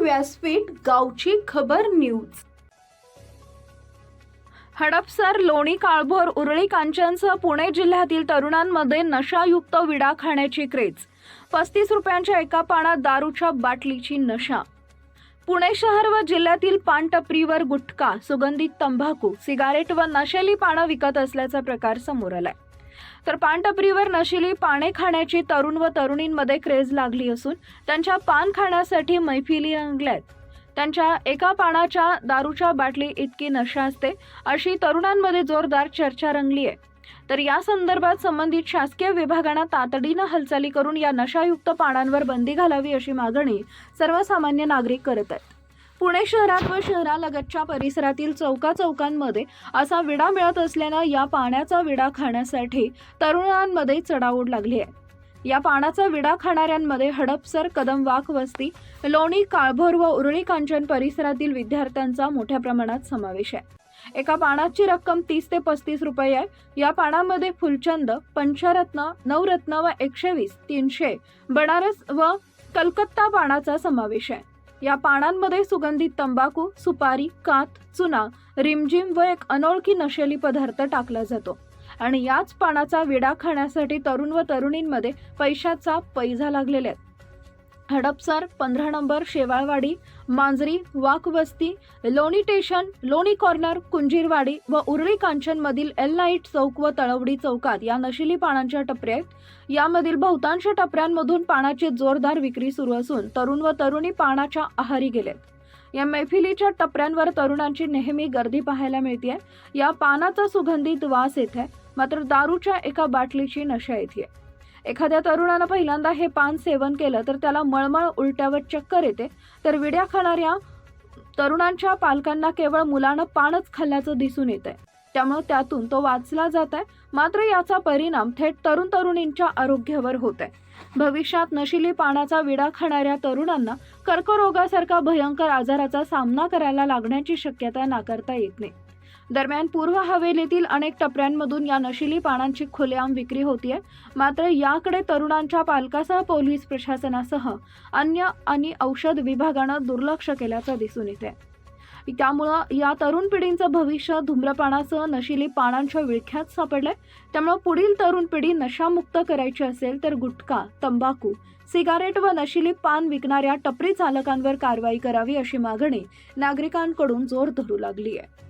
व्यासपीठ गावची खबर न्यूज. हडपसर लोणी काळभोर उरळी कांचनसह पुणे जिल्ह्यातील तरुणांमध्ये नशायुक्त विडा खाण्याची क्रेज. पस्तीस रुपयांच्या एका पाण्यात दारूच्या बाटलीची नशा. पुणे शहर व जिल्ह्यातील पानटपरीवर गुटखा सुगंधित तंबाखू सिगारेट व नशेली पानं विकत असल्याचा प्रकार समोर आलाय. तर पानटपरीवर नशिली पाने खाण्याची तरुण व तरुणींमध्ये क्रेज लागली असून त्यांच्या पान खाण्यासाठी मैफिली रंगल्यात त्यांच्या एका पानाच्या दारूच्या बाटली इतकी नशा असते अशी तरुणांमध्ये जोरदार चर्चा रंगली आहे. तर या संदर्भात संबंधित शासकीय विभागांना तातडीनं हालचाली करून या नशायुक्त पानांवर बंदी घालावी अशी मागणी सर्वसामान्य नागरिक करत आहेत. पुणे शहरात व शहरालगतच्या परिसरातील चौका चौकांमध्ये असा विडा मिळत असल्यानं या पाण्याचा विडा खाण्यासाठी तरुणांमध्ये चढाओढ लागली आहे. या पानाचा विडा खाणाऱ्यांमध्ये हडपसर कदमवाक वस्ती लोणी काळभोर व उरळी कांचन परिसरातील विद्यार्थ्यांचा मोठ्या प्रमाणात समावेश आहे. एका पानाची रक्कम तीस ते पस्तीस रुपये आहे. या पानामध्ये फुलचंद पंचरत्न नवरत्न व एकशे वीस तीनशे बनारस व कलकत्ता पानाचा समावेश आहे. या पानांमध्ये सुगंधित तंबाखू सुपारी कात चुना रिमझिम व एक अनोळखी नशेली पदार्थ टाकला जातो. आणि याच पानाचा विडा खाण्यासाठी तरुण व तरुणींमध्ये पैशाचा पैजा लागलेले आहेत. हडपसर पंधरा नंबर शेवाळवाडी मांजरी वाकवस्ती लोणी स्टेशन लोणी कॉर्नर कुंजीरवाडी व उरळी कांचनमधील एल नाईट चौक व तळवडी चौकात या नशिली पानांच्या टपऱ्या आहेत. यामधील बहुतांश टपऱ्यांमधून पानाची जोरदार विक्री सुरू असून तरुण व तरुणी पानाच्या आहारी गेलेत. या मैफिलीच्या टपऱ्यांवर तरुणांची नेहमी गर्दी पाहायला मिळते या पानाचा सुगंधित वास येथे मात्र दारूच्या एका बाटलीची नशा येते एखाद्या तरुणानं पहिल्यांदा हे पान सेवन केलं तर त्याला मळमळ उलट्यावर चक्कर येते. तर विड्या खाणाऱ्या तरुणांच्या पालकांना केवळ मुलानं पानच खाल्ल्याचं दिसून येत आहे त्यामुळे त्यातून तो वाचला जात आहे मात्र याचा परिणाम थेट तरुण तरुणींच्या आरोग्यावर होत आहे भविष्यात नशिली पानाचा विडा खाणाऱ्या तरुणांना कर्करोगासारखा भयंकर आजाराचा सामना करायला लागण्याची शक्यता नाकारता येत नाही. दरम्यान पूर्व हवेलीतील अनेक टपऱ्यांमधून या नशिली पानांची खुलेआम विक्री होतीये. मात्र याकडे तरुणांच्या पालकासह पोलीस प्रशासनासह अन्य आणि औषध विभागानं दुर्लक्ष केल्याचं दिसून येते त्यामुळं या तरुण पिढींचं भविष्य धूम्रपानासह नशिली पानांच्या विळख्यात सापडलंय. त्यामुळं पुढील तरुण पिढी नशामुक्त करायची असेल तर गुटखा तंबाखू सिगारेट व नशिली पान विकणाऱ्या टपरी चालकांवर कारवाई करावी अशी मागणी नागरिकांकडून जोर धरू लागली आहे